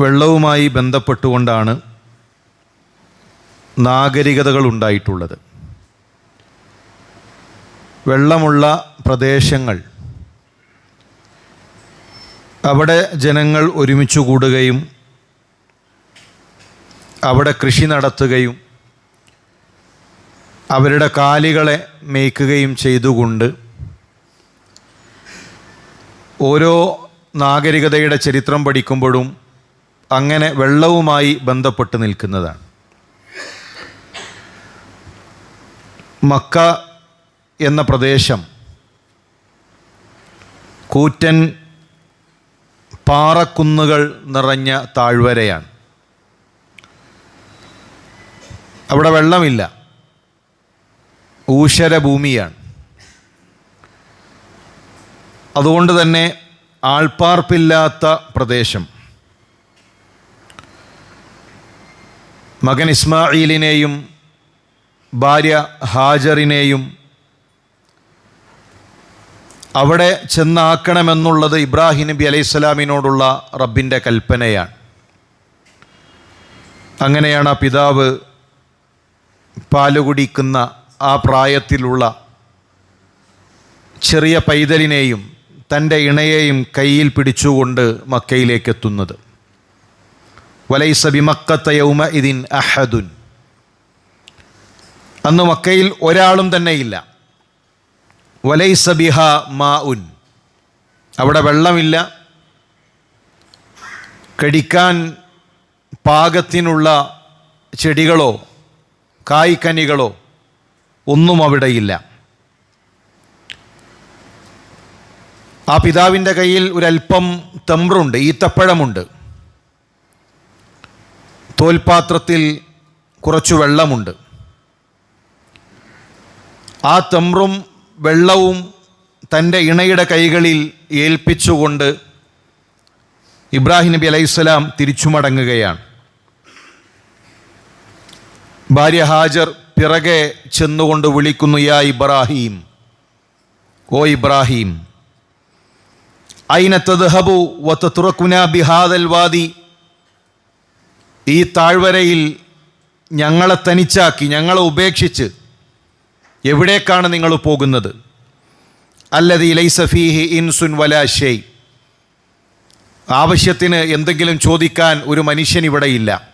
വെള്ളവുമായി ബന്ധപ്പെട്ടുകൊണ്ടാണ് നാഗരികതകൾ ഉണ്ടായിട്ടുള്ളത്. വെള്ളമുള്ള പ്രദേശങ്ങൾ അവിടെ ജനങ്ങൾ ഒരുമിച്ച് കൂടുകയും അവിടെ കൃഷി നടത്തുകയും അവരുടെ കാലികളെ മേയ്ക്കുകയും ചെയ്തുകൊണ്ട് ഓരോ നാഗരികതയുടെ ചരിത്രം പഠിക്കുമ്പോഴും അങ്ങനെ വെള്ളവുമായി ബന്ധപ്പെട്ട് നിൽക്കുന്നതാണ്. മക്ക എന്ന പ്രദേശം കൂറ്റൻ പാറക്കുന്നുകൾ നിറഞ്ഞ താഴ്വരയാണ്. അവിടെ വെള്ളമില്ല. ഊഷരഭൂമിയാണ്. അതുകൊണ്ട് തന്നെ ആൾപ്പാർപ്പില്ലാത്ത പ്രദേശം. മകൻ ഇസ്മായിലിനെയും ഭാര്യ ഹാജറിനെയും അവിടെ ചെന്നാക്കണമെന്നുള്ളത് ഇബ്രാഹിം നബി അലൈഹി സ്വലാമിനോടുള്ള റബ്ബിന്റെ കൽപ്പനയാണ്. അങ്ങനെയാണ് ആ പിതാവ് പാലുകുടിക്കുന്ന ആ പ്രായത്തിലുള്ള ചെറിയ പൈതലിനെയും തന്റെ ഇണയെയും കയ്യിൽ പിടിച്ചുകൊണ്ട് മക്കയിലേക്ക് എത്തുന്നത് വലൈസ ബിമക്കത്ത യൗമ ഇതിൻ അഹദുൻ. അന്ന് മക്കയിൽ ഒരാളും തന്നെയില്ല. വലൈസ ബിഹ മാ ഉൻ അവിടെ വെള്ളമില്ല. കടിക്കാൻ പാകത്തിനുള്ള ചെടികളോ കായ്ക്കനികളോ ഒന്നും അവിടെയില്ല ആ പിതാവിന്റെ കയ്യിൽ ഒരല്പം തെമ്പ്രുണ്ട് ഈത്തപ്പഴമുണ്ട്. തോൽപാത്രത്തിൽ കുറച്ചു വെള്ളമുണ്ട്. ആ തെമ്രും വെള്ളവും തന്റെ ഇണയുടെ കൈകളിൽ ഏൽപ്പിച്ചുകൊണ്ട് ഇബ്രാഹിം നബി അലൈഹിസ്സലാം തിരിച്ചു മടങ്ങുകയാണ് ഭാര്യ ഹാജർ പിറകെ ചെന്നുകൊണ്ട് വിളിക്കുന്നു യാ ഇബ്രാഹിം ഓ ഇബ്രാഹിം ഐന തദ്ഹബു വത്തുറക്കുന ബിഹാദൽ വാദി? ഈ താഴ്വരയിൽ ഞങ്ങളെ തനിച്ചാക്കി ഞങ്ങളെ ഉപേക്ഷിച്ച് എവിടേക്കാണ് നിങ്ങൾ പോകുന്നത്? അല്ലതി ലൈസഫീഹി ഇൻസുൻ വലാശൈ ആവശ്യത്തിന് എന്തെങ്കിലും ചോദിക്കാൻ ഒരു മനുഷ്യൻ ഇവിടെയില്ല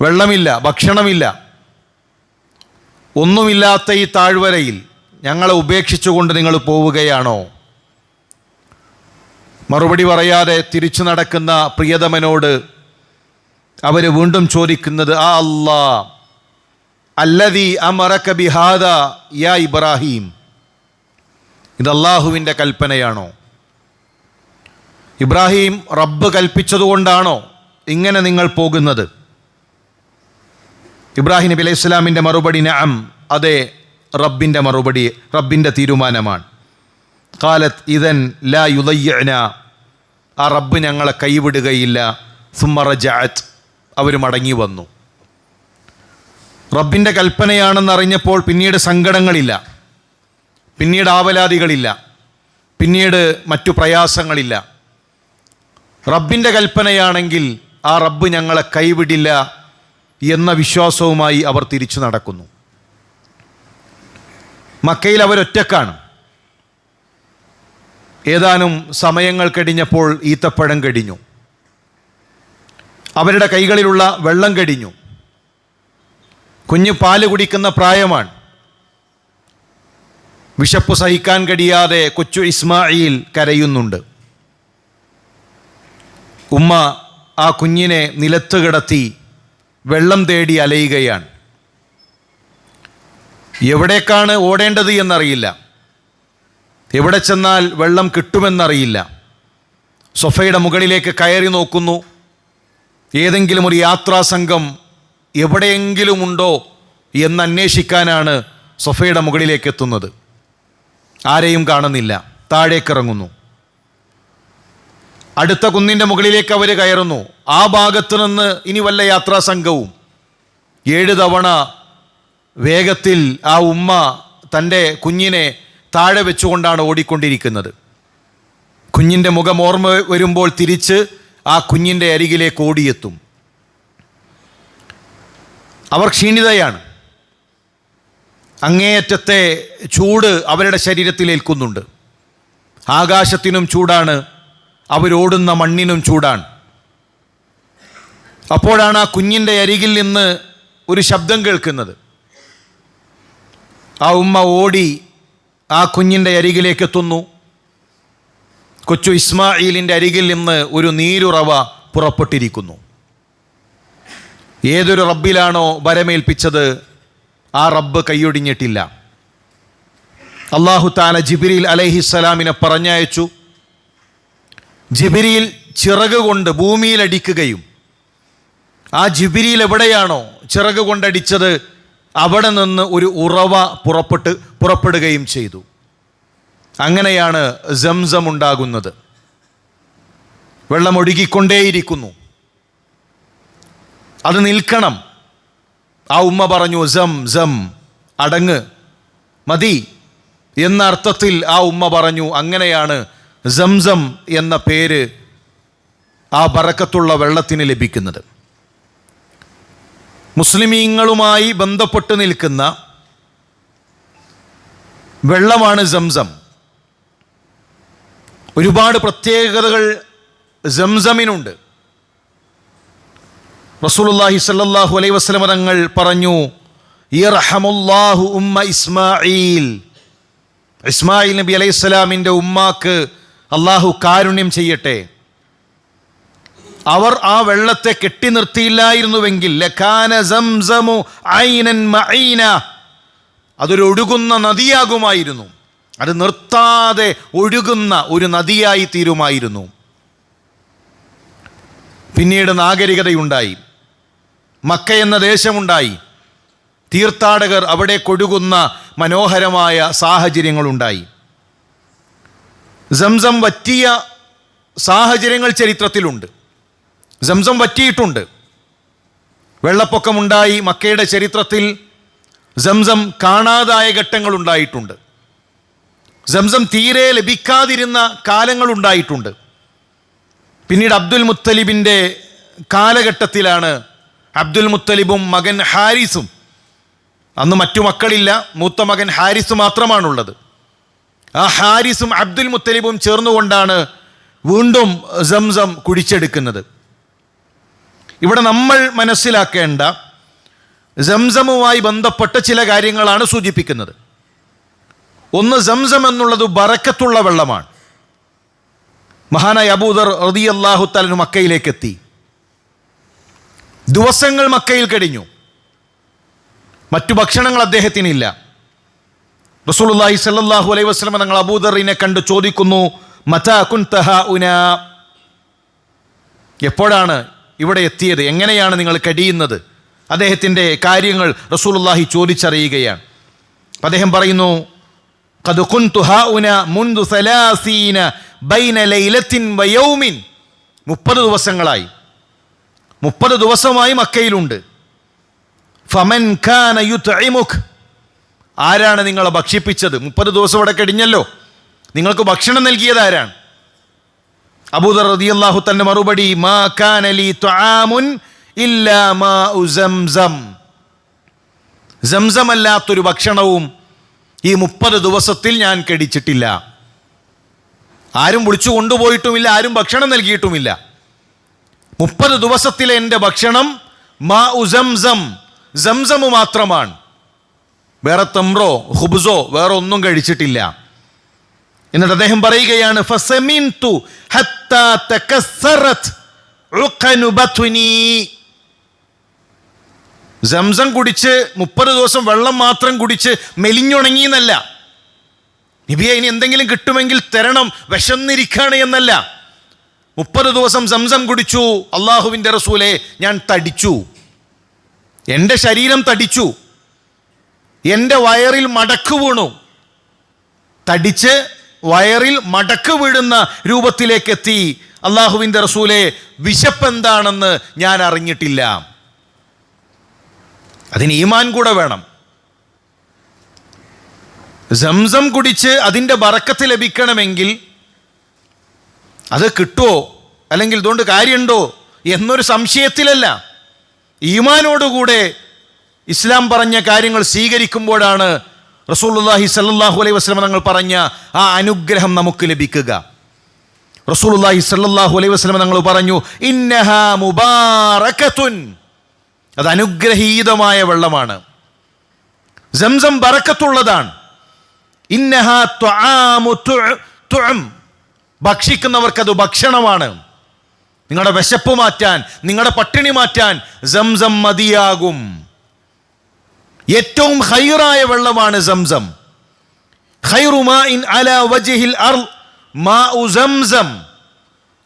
വെള്ളമില്ല ഭക്ഷണമില്ല. ഒന്നുമില്ലാത്ത ഈ താഴ്വരയിൽ ഞങ്ങളെ ഉപേക്ഷിച്ചുകൊണ്ട് നിങ്ങൾ പോവുകയാണോ? മറുപടി പറയാതെ തിരിച്ചു നടക്കുന്ന പ്രിയതമനോട് അവർ വീണ്ടും ചോദിക്കുന്നത് ആ അല്ലാ അല്ലതി അമറക്ക ബിഹാദ യാ ഇബ്രാഹിം. ഇത് അള്ളാഹുവിന്റെ കൽപ്പനയാണോ? ഇബ്രാഹിം റബ്ബ് കൽപ്പിച്ചതുകൊണ്ടാണോ ഇങ്ങനെ നിങ്ങൾ പോകുന്നത്? ഇബ്രാഹിം നബി അലൈഹി മറുപടി നഅം അതെ റബ്ബിന്റെ മറുപടി റബ്ബിന്റെ തീരുമാനമാണ്. കാലത്ത് ഇതൻ ലാ യുദയ്യന. ആ റബ്ബ് ഞങ്ങളെ കൈവിടുകയില്ല. സുമറ ജാറ്റ് അവർ മടങ്ങി വന്നു. റബ്ബിന്റെ കൽപ്പനയാണെന്നറിഞ്ഞപ്പോൾ പിന്നീട് സങ്കടങ്ങളില്ല. പിന്നീട് ആവലാതികളില്ല. പിന്നീട് മറ്റു പ്രയാസങ്ങളില്ല. റബ്ബിന്റെ കൽപ്പനയാണെങ്കിൽ ആ റബ്ബ് ഞങ്ങളെ കൈവിടില്ല എന്ന വിശ്വാസവുമായി അവർ തിരിച്ചു നടക്കുന്നു. മക്കയിൽ അവരൊറ്റക്കാണ് ഏതാനും സമയങ്ങൾ കഴിഞ്ഞപ്പോൾ ഈത്തപ്പഴം കഴിഞ്ഞു. അവരുടെ കൈകളിലുള്ള വെള്ളം കടിഞ്ഞു. കുഞ്ഞു പാൽ കുടിക്കുന്ന പ്രായമാണ്. വിശപ്പ് സഹിക്കാൻ കഴിയാതെ കൊച്ചു ഇസ്മായിൽ കരയുന്നുണ്ട്. ഉമ്മ ആ കുഞ്ഞിനെ നിലത്ത് കിടത്തി വെള്ളം തേടി അലയുകയാണ്. എവിടേക്കാണ് ഓടേണ്ടത് എന്നറിയില്ല. എവിടെ ചെന്നാൽ വെള്ളം കിട്ടുമെന്നറിയില്ല. സൊഫയുടെ മുകളിലേക്ക് കയറി നോക്കുന്നു. ഏതെങ്കിലും ഒരു യാത്രാ സംഘം എവിടെയെങ്കിലും ഉണ്ടോ എന്ന് അന്വേഷിക്കാനാണ് സൊഫയുടെ മുകളിലേക്ക് എത്തുന്നത്. ആരെയും കാണുന്നില്ല. താഴേക്കിറങ്ങുന്നു അടുത്ത കുന്നിന്റെ മുകളിലേക്ക് അവർ കയറുന്നു. ആ ഭാഗത്തു നിന്ന് ഇനി വല്ല യാത്രാ സംഘവും. ഏഴ് തവണ വേഗത്തിൽ ആ ഉമ്മ തന്റെ കുഞ്ഞിനെ താഴെ വെച്ചുകൊണ്ടാണ് ഓടിക്കൊണ്ടിരിക്കുന്നത്. കുഞ്ഞിന്റെ മുഖം ഓർമ്മ വരുമ്പോൾ തിരിച്ച് ആ കുഞ്ഞിന്റെ അരികിലേക്ക് ഓടിയെത്തും. അവർ ക്ഷീണിതയാണ്. അങ്ങേയറ്റത്തെ ചൂട് അവരുടെ ശരീരത്തിൽ ഏൽക്കുന്നുണ്ട്. ആകാശത്തിനും ചൂടാണ് അവരോടുന്ന മണ്ണിനും ചൂടാണ്. അപ്പോഴാണ് ആ കുഞ്ഞിന്റെ അരികിൽ നിന്ന് ഒരു ശബ്ദം കേൾക്കുന്നത്. ആ ഉമ്മ ഓടി ആ കുഞ്ഞിന്റെ അരികിലേക്ക് എത്തുന്നു. കൊച്ചു ഇസ്മായിലിന്റെ അരികിൽ നിന്ന് ഒരു നീരുറവ പുറപ്പെട്ടിരിക്കുന്നു. ഏതൊരു റബ്ബിലാണോ വരമേൽപ്പിച്ചത് ആ റബ്ബ് കൈയൊടിഞ്ഞിട്ടില്ല. അള്ളാഹു താല ജിബിരിൽ അലഹിസ്സലാമിനെ പറഞ്ഞയച്ചു. ജിബിരിയിൽ ചിറക് കൊണ്ട് ഭൂമിയിലടിക്കുകയും ആ ജിബിരിയിൽ എവിടെയാണോ ചിറക് കൊണ്ടടിച്ചത് അവിടെ നിന്ന് ഒരു ഉറവ പുറപ്പെട്ട് പുറപ്പെടുകയും ചെയ്തു. അങ്ങനെയാണ് സംസം ഉണ്ടാകുന്നത്. വെള്ളം ഒഴുകിക്കൊണ്ടേയിരിക്കുന്നു അത് നിൽക്കണം. ആ ഉമ്മ പറഞ്ഞു ജം ജം അടങ്ങ്. മതി. എന്ന അർത്ഥത്തിൽ ആ ഉമ്മ പറഞ്ഞു അങ്ങനെയാണ് സംസം എന്ന പേര് ആ ബറക്കത്തുള്ള വെള്ളത്തിന് ലഭിക്കുന്നത്. മുസ്ലിമീങ്ങളുമായി ബന്ധപ്പെട്ട് നിൽക്കുന്ന വെള്ളമാണ് സംസം. ഒരുപാട് പ്രത്യേകതകൾ സംസമിനുണ്ട്. റസൂലുള്ളാഹി സല്ലല്ലാഹു അലൈഹി വസ്ലമ തങ്ങൾ പറഞ്ഞു ഇർഹമുല്ലാഹു ഉമ്മ ഇസ്മായിൽ ഇസ്മായിൽ നബി അലൈഹി സ്വലാമിന്റെ ഉമ്മാക്ക് അള്ളാഹു കാരുണ്യം ചെയ്യട്ടെ. അവർ ആ വെള്ളത്തെ കെട്ടി നിർത്തിയില്ലായിരുന്നുവെങ്കിൽ അതൊരു ഒഴുകുന്ന നദിയാകുമായിരുന്നു. അത് നിർത്താതെ ഒഴുകുന്ന ഒരു നദിയായി തീരുമായിരുന്നു. പിന്നീട് നാഗരികതയുണ്ടായി. മക്ക എന്ന ദേശമുണ്ടായി. തീർത്ഥാടകർ അവിടെ കൊഴുകുന്ന മനോഹരമായ സാഹചര്യങ്ങളുണ്ടായി. സംസം വറ്റിയ സാഹചര്യങ്ങൾ ചരിത്രത്തിലുണ്ട്. സംസം വറ്റിയിട്ടുണ്ട്. വെള്ളപ്പൊക്കമുണ്ടായി മക്കയുടെ ചരിത്രത്തിൽ സംസം കാണാതായ ഘട്ടങ്ങൾ ഉണ്ടായിട്ടുണ്ട് സംസം തീരെ ലഭിക്കാതിരുന്ന കാലങ്ങളുണ്ടായിട്ടുണ്ട്. പിന്നീട് അബ്ദുൽ മുത്തലിബിന്റെ കാലഘട്ടത്തിലാണ് അബ്ദുൽ മുത്തലിബും മകൻ ഹാരിസും. അന്ന് മറ്റു മക്കളില്ല മൂത്ത മകൻ ഹാരിസ് മാത്രമാണുള്ളത്. ആ ഹാരിസും അബ്ദുൽ മുത്തലിബും ചേർന്നുകൊണ്ടാണ് വീണ്ടും സംസം കുടിച്ചെടുക്കുന്നത്. ഇവിടെ നമ്മൾ മനസ്സിലാക്കേണ്ട സംസമുമായി ബന്ധപ്പെട്ട ചില കാര്യങ്ങളാണ് സൂചിപ്പിക്കുന്നത്. ഒന്ന് സംസം എന്നുള്ളത് ബറക്കത്തുള്ള വെള്ളമാണ്. മഹാനായ അബൂദർ റതി അള്ളാഹു തലനു മക്കയിലേക്ക് എത്തി ദിവസങ്ങൾ മക്കയിൽ കഴിഞ്ഞു. മറ്റു ഭക്ഷണങ്ങൾ അദ്ദേഹത്തിനില്ല. റസൂലുള്ളാഹി സല്ലാഹു അലൈഹി വസ്ലമ തങ്ങൾ അബൂദറിനെ കണ്ട് ചോദിക്കുന്നു മതാ കുൻതഹ ഉന എപ്പോഴാണ് ഇവിടെ എത്തിയത്? എങ്ങനെയാണ് നിങ്ങൾ കഴിയുന്നത്? അദ്ദേഹത്തിന്റെ കാര്യങ്ങൾ റസൂലുള്ളാഹി ചോദിച്ചറിയുകയാണ്. അദ്ദേഹം പറയുന്നു قد كنت هاؤنا منذ ثلاثين بين ليلة ويوم മുപ്പത് ദിവസങ്ങളായി മുപ്പത് ദിവസമായി മക്കയിലുണ്ട് ഫമൻ ഖാന യുത്ഇമുക് ആരാണ് നിങ്ങളെ ഭക്ഷിപ്പിച്ചത് മുപ്പത് ദിവസം ഇവിടെ കഴിഞ്ഞല്ലോ നിങ്ങൾക്ക് ഭക്ഷണം നൽകിയത് ആരാണ് അബൂദർ റളിയല്ലാഹു തന്റെ മറുപടി മാ കാന ലി തുആമുൻ ഇല്ലാ മാഉ സംസം സംസം അല്ലാത്തൊരു ഭക്ഷണവും ഈ മുപ്പത് ദിവസത്തിൽ ഞാൻ കടിച്ചിട്ടില്ല. ആരും വിളിച്ചു കൊണ്ടുപോയിട്ടുമില്ല ആരും ഭക്ഷണം നൽകിയിട്ടുമില്ല. മുപ്പത് ദിവസത്തിലെ എന്റെ ഭക്ഷണം മാ ഉസംസം സംസം മാത്രമാണ്. വേറെ തമ്രോ ഹുബ്സോ വേറെ ഒന്നും കഴിച്ചിട്ടില്ല. എന്നിട്ട് അദ്ദേഹം പറയുകയാണ് ഫസമിൻതു ഹത്താ തകസ്സറത് ഉഖനു ബത്നി സംസം കുടിച്ച് മുപ്പത് ദിവസം വെള്ളം മാത്രം കുടിച്ച് മെലിഞ്ഞുണങ്ങി എന്നല്ല നബിയെ ഇനി എന്തെങ്കിലും കിട്ടുമെങ്കിൽ തരണം വിശന്നിരിക്കാണ് എന്നല്ല. മുപ്പത് ദിവസം സംസം കുടിച്ചു അള്ളാഹുവിന്റെ റസൂലെ ഞാൻ തടിച്ചു. എന്റെ ശരീരം തടിച്ചു. എന്റെ വയറിൽ മടക്ക് വീണു. തടിച്ച് വയറിൽ മടക്ക് വീഴുന്ന രൂപത്തിലേക്കെത്തി. അള്ളാഹുവിന്റെ റസൂലെ വിശപ്പ് എന്താണെന്ന് ഞാൻ അറിഞ്ഞിട്ടില്ല. അതിന് ഈമാൻ കൂടെ വേണം. സംസം കുടിച്ച് അതിന്റെ ബറക്കത്ത് ലഭിക്കണമെങ്കിൽ അത് കിട്ടുമോ അല്ലെങ്കിൽ ഇതുകൊണ്ട് കാര്യമുണ്ടോ? എന്നൊരു സംശയത്തിലല്ല. ഈമാനോടുകൂടെ ഇസ്ലാം പറഞ്ഞ കാര്യങ്ങൾ സ്വീകരിക്കുമ്പോഴാണ് റസൂലുള്ളാഹി സല്ലാഹു അലൈഹി വസ്ലം തങ്ങൾ പറഞ്ഞ ആ അനുഗ്രഹം നമുക്ക് ലഭിക്കുക. റസൂലുള്ളാഹി സല്ലാഹു അലൈഹി വസ്ലം തങ്ങൾ പറഞ്ഞു ഇന്നഹ മുബാറകത്തുൻ അത് അനുഗ്രഹീതമായ വെള്ളമാണ്. സംസം ബറക്കത്തുള്ളതാണ്. ഭക്ഷിക്കുന്നവർക്കത് ഭക്ഷണമാണ്. നിങ്ങളുടെ വിശപ്പ് മാറ്റാൻ നിങ്ങളുടെ പട്ടിണി മാറ്റാൻ സംസം മതിയാകും. ഏറ്റവും ഹൈറായ വെള്ളമാണ് സംസം.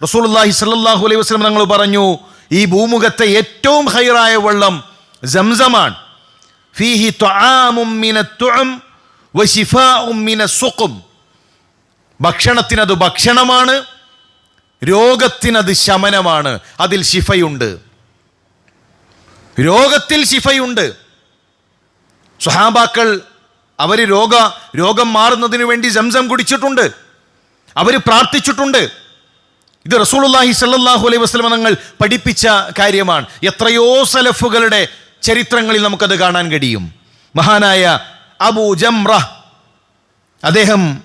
സ്വല്ലല്ലാഹു അലൈഹി വസല്ലം തങ്ങൾ പറഞ്ഞു ഈ ഭൂമുഖത്തെ ഏറ്റവും ഹൈറായ വെള്ളം സംസമാണ്. ഫീഹി സുഖും. ഭക്ഷണത്തിനത് ഭക്ഷണമാണ് രോഗത്തിനത് ശമനമാണ്. അതിൽ ശിഫയുണ്ട്. രോഗത്തിൽ ശിഫയുണ്ട്. സുഹാബാക്കൾ അവർ രോഗ രോഗം മാറുന്നതിന് വേണ്ടി സംസം കുടിച്ചിട്ടുണ്ട്. അവർ പ്രാർത്ഥിച്ചിട്ടുണ്ട്. ഇത് റസൂലുള്ളാഹി സല്ലാഹു അലൈഹി വസല്ലം തങ്ങൾ പഠിപ്പിച്ച കാര്യമാണ്. എത്രയോ സലഫുകളുടെ ചരിത്രങ്ങളിൽ നമുക്കത് കാണാൻ കഴിയും. മഹാനായ അബൂ ജംറ അദ്ദേഹം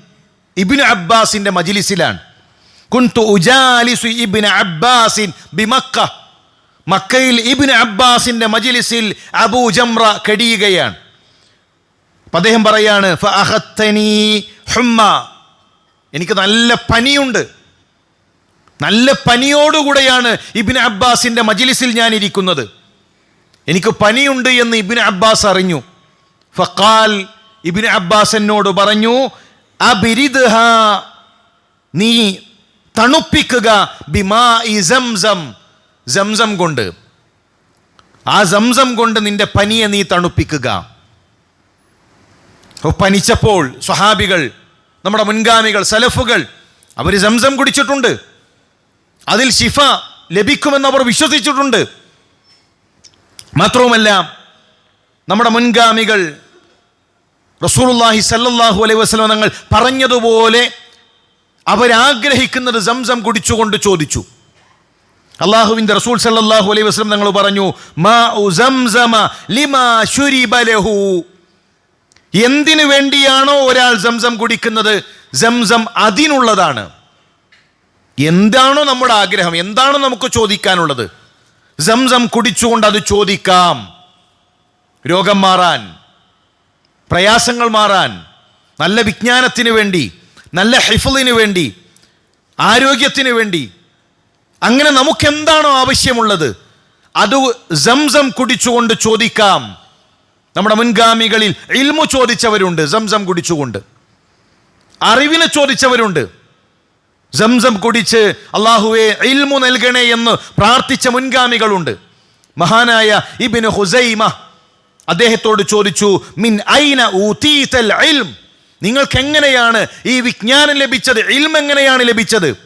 ഇബ്നു അബ്ബാസിന്റെ മജിലിസിലാണ്. കുന്തു ഉജാലിസു അബ്ബാസിൻ മക്കയിൽ ഇബ്നു അബ്ബാസിന്റെ മജിലിസിൽ അബൂ ജംറ കടിയുകയാണ്. അദ്ദേഹം പറയാണ് എനിക്ക് നല്ല പനിയുണ്ട്. നല്ല പനിയോടുകൂടെയാണ് ഇബിൻ അബ്ബാസിന്റെ മജിലിസിൽ ഞാൻ ഇരിക്കുന്നത് എനിക്ക് പനിയുണ്ട് എന്ന് ഇബിൻ അബ്ബാസ് അറിഞ്ഞു. ഫക്കാൽ ഇബിൻ അബ്ബാസ് എന്നോട് പറഞ്ഞു അബിരിദ്ഹ നീ തണുപ്പിക്കുക ബിമാ സംസം. സംസം കൊണ്ട്. ആ സംസം കൊണ്ട് നിന്റെ പനിയെ നീ തണുപ്പിക്കുക. പനിച്ചപ്പോൾ സ്വഹാബികൾ നമ്മുടെ മുൻഗാമികൾ സലഫുകൾ അവർ സംസം കുടിച്ചിട്ടുണ്ട്. അതിൽ ശിഫ ലഭിക്കുമെന്ന് അവർ വിശ്വസിച്ചിട്ടുണ്ട്. മാത്രവുമല്ല നമ്മുടെ മുൻഗാമികൾ റസൂലുള്ളാഹി സല്ലാഹു അലൈഹി വസ്ലം തങ്ങൾ പറഞ്ഞതുപോലെ അവരാഗ്രഹിക്കുന്നത് സംസം കുടിച്ചുകൊണ്ട് ചോദിച്ചു. അള്ളാഹുവിന്റെ റസൂൽ സല്ലാഹു അലൈഹി വസ്ലം തങ്ങൾ പറഞ്ഞു മാ ലിമാ എന്തിനു വേണ്ടിയാണോ ഒരാൾ സംസം കുടിക്കുന്നത്? സംസം അതിനുള്ളതാണ്. എന്താണോ നമ്മുടെ ആഗ്രഹം? എന്താണോ നമുക്ക് ചോദിക്കാനുള്ളത്? സംസം കുടിച്ചുകൊണ്ട് അത് ചോദിക്കാം. രോഗം മാറാൻ പ്രയാസങ്ങൾ മാറാൻ നല്ല വിജ്ഞാനത്തിന് വേണ്ടി നല്ല ഹിഫലിന് വേണ്ടി ആരോഗ്യത്തിന് വേണ്ടി അങ്ങനെ നമുക്ക് എന്താണോ ആവശ്യമുള്ളത് അത് സംസം കുടിച്ചുകൊണ്ട് ചോദിക്കാം. നമ്മുടെ മുൻഗാമികളിൽ ഇൽമു ചോദിച്ചവരുണ്ട് സംസം കുടിച്ചുകൊണ്ട്. അറിവിനെ ചോദിച്ചവരുണ്ട്. സംസം കുടിച്ച് അള്ളാഹുവെ ഇൽമു നൽകണേ എന്ന് പ്രാർത്ഥിച്ച മുൻഗാമികളുണ്ട്. മഹാനായ ഇബിന് ഹുസൈമ അദ്ദേഹത്തോട് ചോദിച്ചു മിൻ ഐന ഊതീതൽ ഇൽം? നിങ്ങൾക്ക് എങ്ങനെയാണ് ഈ വിജ്ഞാനം ലഭിച്ചത്? ഇൽം എങ്ങനെയാണ് ലഭിച്ചത്?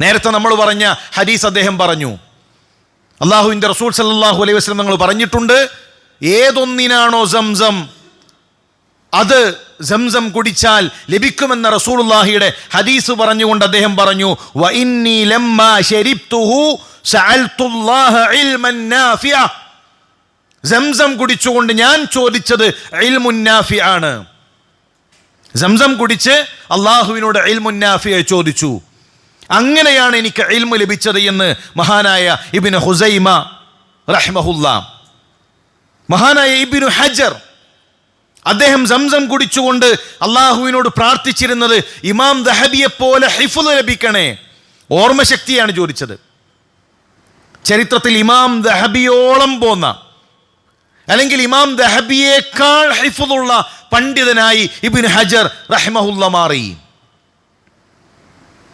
നേരത്തെ നമ്മൾ പറഞ്ഞ ഹദീസ് അദ്ദേഹം പറഞ്ഞു. അള്ളാഹുവിന്റെ റസൂൽ സല്ലാഹു അലൈഹി വസല്ലം നിങ്ങൾ പറഞ്ഞിട്ടുണ്ട് ഏതൊന്നിനാണോ സംസം അത് സംസം കുടിച്ചാൽ ലഭിക്കുമെന്ന റസൂലുള്ളാഹിയുടെ ഹദീസ് പറഞ്ഞുകൊണ്ട് അദ്ദേഹം പറഞ്ഞു കുടിച്ചുകൊണ്ട് ഞാൻ ചോദിച്ചത് ആണ്. സംസം കുടിച്ച് അള്ളാഹുവിനോട് ഇൽമുൻ നാഫിയ ചോദിച്ചു അങ്ങനെയാണ് എനിക്ക് ഇൽമു ലഭിച്ചത് എന്ന് മഹാനായ ഇബിന് ഹുസൈമ റഹ്മഹുല്ല. മഹാനായ ഇബിനു ഹജർ അദ്ദേഹം സംസം കുടിച്ചുകൊണ്ട് അള്ളാഹുവിനോട് പ്രാർത്ഥിച്ചിരുന്നത് ഇമാം ദഹബിയെ പോലെ ഹിഫുൽ ലഭിക്കണേ. ഓർമ്മശക്തിയാണ് ചോദിച്ചത്. ചരിത്രത്തിൽ ഇമാം ദഹബിയോളം പോന്ന അല്ലെങ്കിൽ ഇമാം ദഹബിയേക്കാൾ ഹിഫുദുള്ള പണ്ഡിതനായി ഇബിൻ ഹജർ റഹ്മഹുല്ല മാറി.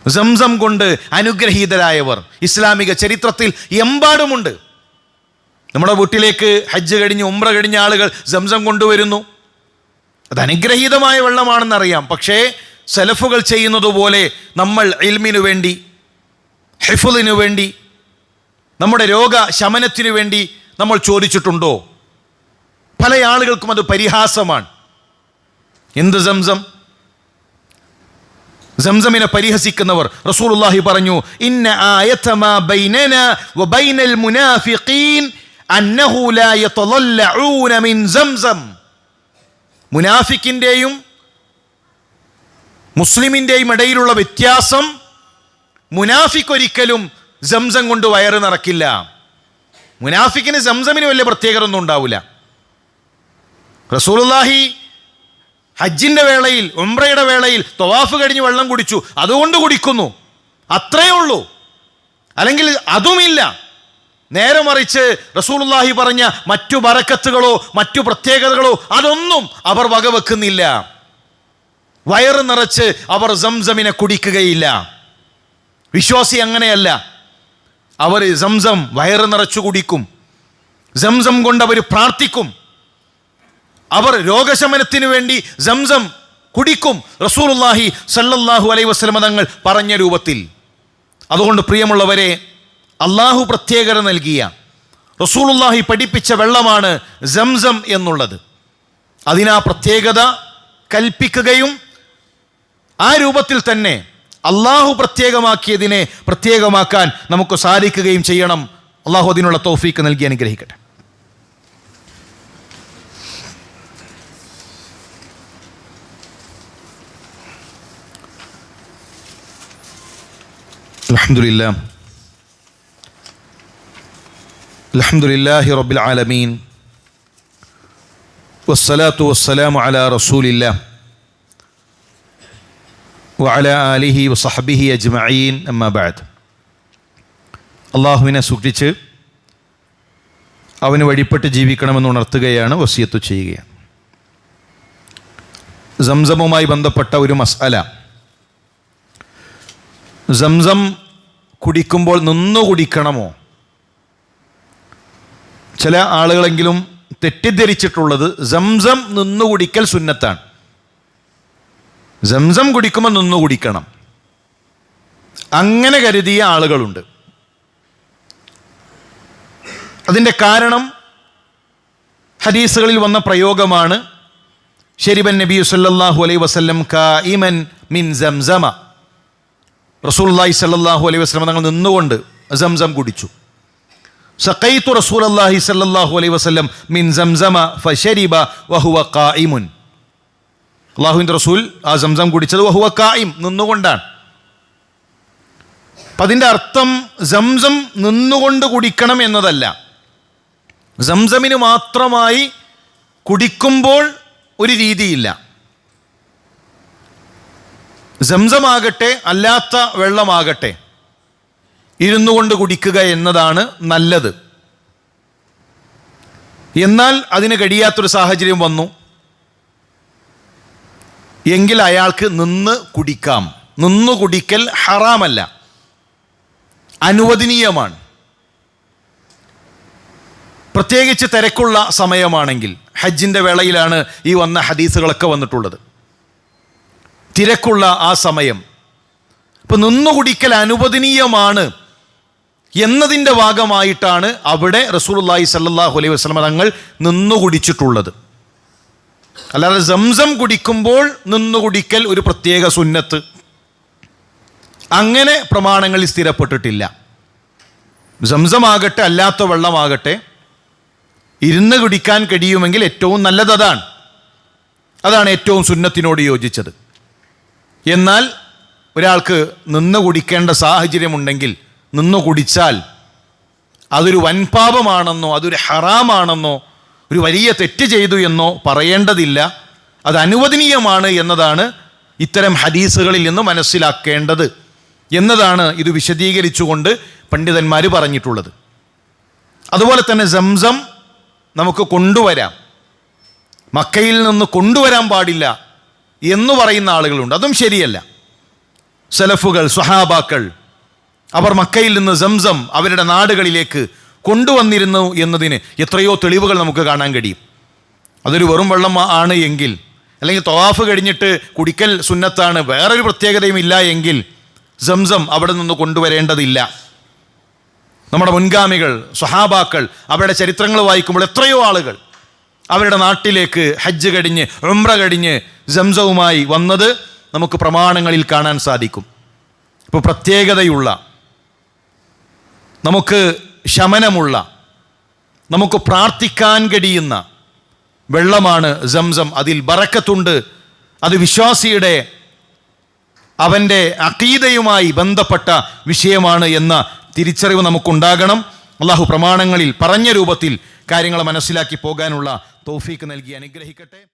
സംസം കൊണ്ട് അനുഗ്രഹീതരായവർ. ഇസ്ലാമിക ചരിത്രത്തിൽ എമ്പാടുമുണ്ട്. നമ്മുടെ വീട്ടിലേക്ക് ഹജ്ജ് കഴിഞ്ഞ് ഉമ്ര കഴിഞ്ഞ ആളുകൾ സംസം കൊണ്ടുവരുന്നു. അത് അനുഗ്രഹീതമായ വെള്ളമാണെന്നറിയാം. പക്ഷേ സെലഫുകൾ ചെയ്യുന്നത് പോലെ നമ്മൾ ഇൽമിനു വേണ്ടി ഹിഫുലിനു വേണ്ടി നമ്മുടെ രോഗ ശമനത്തിനു വേണ്ടി നമ്മൾ ചോദിച്ചിട്ടുണ്ടോ? പല ആളുകൾക്കും അത് പരിഹാസമാണ്. എന്ത് സംസം? സംസമിനെ പരിഹസിക്കുന്നവർ. റസൂലുള്ളാഹി പറഞ്ഞു ഇന്ന വബൈനൽ അന്നഹു ലാ മിൻ സംസം. മുനാഫിക്കിന്റെയും മുസ്ലിമിന്റെയും ഇടയിലുള്ള വ്യത്യാസം മുനാഫിക്ക് ഒരിക്കലും സംസം കൊണ്ട് വയറ് നിറക്കില്ല. മുനാഫിക്കിന് സംസമിന് വലിയ പ്രത്യേകത ഒന്നും ഉണ്ടാവില്ല. റസൂലുള്ളാഹി ഹജ്ജിന്റെ വേളയിൽ ഉംറയുടെ വേളയിൽ തൊവാഫ് കഴിഞ്ഞ് വെള്ളം കുടിച്ചു. അതുകൊണ്ട് കുടിക്കുന്നു. അത്രയേ ഉള്ളൂ. അല്ലെങ്കിൽ അതുമില്ല. നേരെ മറിച്ച് റസൂലുള്ളാഹി പറഞ്ഞ മറ്റു ബറക്കത്തുകളോ മറ്റു പ്രത്യേകതകളോ അതൊന്നും അവർ വകവെക്കുന്നില്ല. വയറ് നിറച്ച് അവർ സംസമിനെ കുടിക്കുകയില്ല. വിശ്വാസി അങ്ങനെയല്ല. അവർ സംസം വയറ് നിറച്ചു കുടിക്കും. സംസം കൊണ്ട് അവർ പ്രാർത്ഥിക്കും. അവർ രോഗശമനത്തിന് വേണ്ടി സംസം കുടിക്കും. റസൂലുള്ളാഹി സല്ലല്ലാഹു അലൈഹി വസല്ലമ തങ്ങൾ പറഞ്ഞ രൂപത്തിൽ. അതുകൊണ്ട് പ്രിയമുള്ളവരെ അള്ളാഹു പ്രത്യേകത നൽകിയ റസൂലുള്ളാഹി പഠിപ്പിച്ച വെള്ളമാണ് സംസം എന്നുള്ളത്. അതിനാ പ്രത്യേകത കൽപ്പിക്കുകയും ആ രൂപത്തിൽ തന്നെ അള്ളാഹു പ്രത്യേകമാക്കിയതിനെ പ്രത്യേകമാക്കാൻ നമുക്ക് സാധിക്കുകയും ചെയ്യണം. അള്ളാഹു അതിനുള്ള തോഫീക്ക് നൽകി അനുഗ്രഹിക്കട്ടെ. അലഹമില്ല അലഹമുല്ലാഹി റബ്ബിൽ ആലമീൻ. വസ്സലാത്തു വസ്സലാമു അല റസൂലില്ല. വഅല ആലിഹി വസഹബിഹി അജ്മഈൻ. അമ്മാബാദ് അള്ളാഹുവിനെ സൂക്ഷിച്ച് അവന് വഴിപ്പെട്ട് ജീവിക്കണമെന്ന് ഉണർത്തുകയാണ് വസിയത്ത് ചെയ്യുകയാണ്. സംസമുമായി ബന്ധപ്പെട്ട ഒരു മസാല സംസം കുടിക്കുമ്പോൾ നിന്നു കുടിക്കണമോ? ചില ആളുകളെങ്കിലും തെറ്റിദ്ധരിച്ചിട്ടുള്ളത് സംസം നിന്നു കുടിക്കൽ സുന്നത്താണ്. സംസം കുടിക്കുമ്പോൾ നിന്നു കുടിക്കണം അങ്ങനെ കരുതിയ ആളുകളുണ്ട്. അതിന്റെ കാരണം ഹദീസുകളിൽ വന്ന പ്രയോഗമാണ്. ഷെരിബൻ നബി സല്ലല്ലാഹു അലൈഹി വസല്ലം കായിമൻ മിൻ സംസമ. റസൂലുള്ളാഹി സല്ലാഹു അലൈഹി വസ്ലം തങ്ങൾ നിന്നുകൊണ്ട് സംസം കുടിച്ചു. സഖൈത്തു റസൂലുള്ളാഹി സല്ലല്ലാഹു അലൈഹി വസല്ലം മിൻ സംസമ ഫശരിബ വഹുവ ഖായിമുൻ. അള്ളാഹുവിന്റെ റസൂൽ ആ സംസം കുടിച്ചത് വഹുവ കായിം നിന്നുകൊണ്ടാണ്. അപ്പം അതിന്റെ അർത്ഥം സംസം നിന്നുകൊണ്ട് കുടിക്കണം എന്നതല്ല. സംസമിന് മാത്രമായി കുടിക്കുമ്പോൾ ഒരു രീതിയില്ല. സംസമാകട്ടെ അല്ലാത്ത വെള്ളമാകട്ടെ. ഇരുന്നു കൊണ്ട് കുടിക്കുക എന്നതാണ് നല്ലത്. എന്നാൽ അതിന് കഴിയാത്തൊരു സാഹചര്യം വന്നു. എങ്കിൽ അയാൾക്ക് നിന്ന് കുടിക്കാം. നിന്ന് കുടിക്കൽ ഹറാമല്ല. അനുവദനീയമാണ്. പ്രത്യേകിച്ച് തിരക്കുള്ള സമയമാണെങ്കിൽ ഹജ്ജിന്റെ വേളയിലാണ് ഈ വന്ന ഹദീസുകളൊക്കെ വന്നിട്ടുള്ളത്. തിരക്കുള്ള ആ സമയം. ഇപ്പം നിന്നുകുടിക്കൽ അനുവദനീയമാണ്. എന്നതിന്റെ ഭാഗമായിട്ടാണ് അവിടെ റസൂലുള്ളാഹി സല്ലാഹു അലൈഹി വസ്ലമ തങ്ങൾ നിന്നു കുടിച്ചിട്ടുള്ളത്. അല്ലാതെ സംസം കുടിക്കുമ്പോൾ നിന്നു കുടിക്കൽ ഒരു പ്രത്യേക സുന്നത്ത്. അങ്ങനെ പ്രമാണങ്ങളിൽ സ്ഥിരപ്പെട്ടിട്ടില്ല. സംസമാകട്ടെ അല്ലാത്ത വെള്ളമാകട്ടെ ഇരുന്ന് കുടിക്കാൻ കഴിയുമെങ്കിൽ ഏറ്റവും നല്ലത് അതാണ്. അതാണ് ഏറ്റവും സുന്നത്തിനോട് യോജിച്ചത്. എന്നാൽ ഒരാൾക്ക് നിന്ന് കുടിക്കേണ്ട സാഹചര്യമുണ്ടെങ്കിൽ നിന്ന് കുടിച്ചാൽ അതൊരു വൻപാപമാണെന്നോ അതൊരു ഹറാമാണെന്നോ ഒരു വലിയ തെറ്റ് ചെയ്തു എന്നോ പറയേണ്ടതില്ല. അത് അനുവദനീയമാണ് എന്നതാണ് ഇത്തരം ഹദീസുകളിൽ നിന്ന് മനസ്സിലാക്കേണ്ടത് എന്നതാണ് ഇത് വിശദീകരിച്ചുകൊണ്ട് പണ്ഡിതന്മാർ പറഞ്ഞിട്ടുള്ളത്. അതുപോലെ തന്നെ സംസം നമുക്ക് കൊണ്ടുവരാം. മക്കയിൽ നിന്ന് കൊണ്ടുവരാൻ പാടില്ല എന്ന് പറയുന്ന ആളുകളുണ്ട്. അതും ശരിയല്ല. സലഫുകൾ സ്വഹാബാക്കൾ അവർ മക്കയിൽ നിന്ന് സംസം അവരുടെ നാടുകളിലേക്ക് കൊണ്ടുവന്നിരുന്നു എന്നതിന് എത്രയോ തെളിവുകൾ നമുക്ക് കാണാൻ കഴിയും. അതൊരു വെറും വെള്ളം ആണ് എങ്കിൽ അല്ലെങ്കിൽ തൊവാഫ് കഴിഞ്ഞിട്ട് കുടിക്കൽ സുന്നത്താണ് വേറൊരു പ്രത്യേകതയും ഇല്ല എങ്കിൽ സംസം അവിടെ നിന്ന് കൊണ്ടുവരേണ്ടതില്ല. നമ്മുടെ മുൻഗാമികൾ സ്വഹാബാക്കൾ അവരുടെ ചരിത്രങ്ങൾ വായിക്കുമ്പോൾ എത്രയോ ആളുകൾ അവരുടെ നാട്ടിലേക്ക് ഹജ്ജ് കഴിഞ്ഞ് ഉംറ കഴിഞ്ഞ് സംസവുമായി വന്നത് നമുക്ക് പ്രമാണങ്ങളിൽ കാണാൻ സാധിക്കും. ഇപ്പോൾ പ്രത്യേകതയുള്ള നമുക്ക് ശമനമുള്ള നമുക്ക് പ്രാർത്ഥിക്കാൻ കഴിയുന്ന വെള്ളമാണ് സംസം. അതിൽ ബറക്കത്തുണ്ട്. അത് വിശ്വാസിയുടെ അവന്റെ അക്കീതയുമായി ബന്ധപ്പെട്ട വിഷയമാണ് എന്ന തിരിച്ചറിവ് നമുക്കുണ്ടാകണം. അള്ളാഹു പ്രമാണങ്ങളിൽ പറഞ്ഞ രൂപത്തിൽ കാര്യങ്ങൾ മനസ്സിലാക്കി പോകാനുള്ള തോഫീക്ക് നൽകി അനുഗ്രഹിക്കട്ടെ.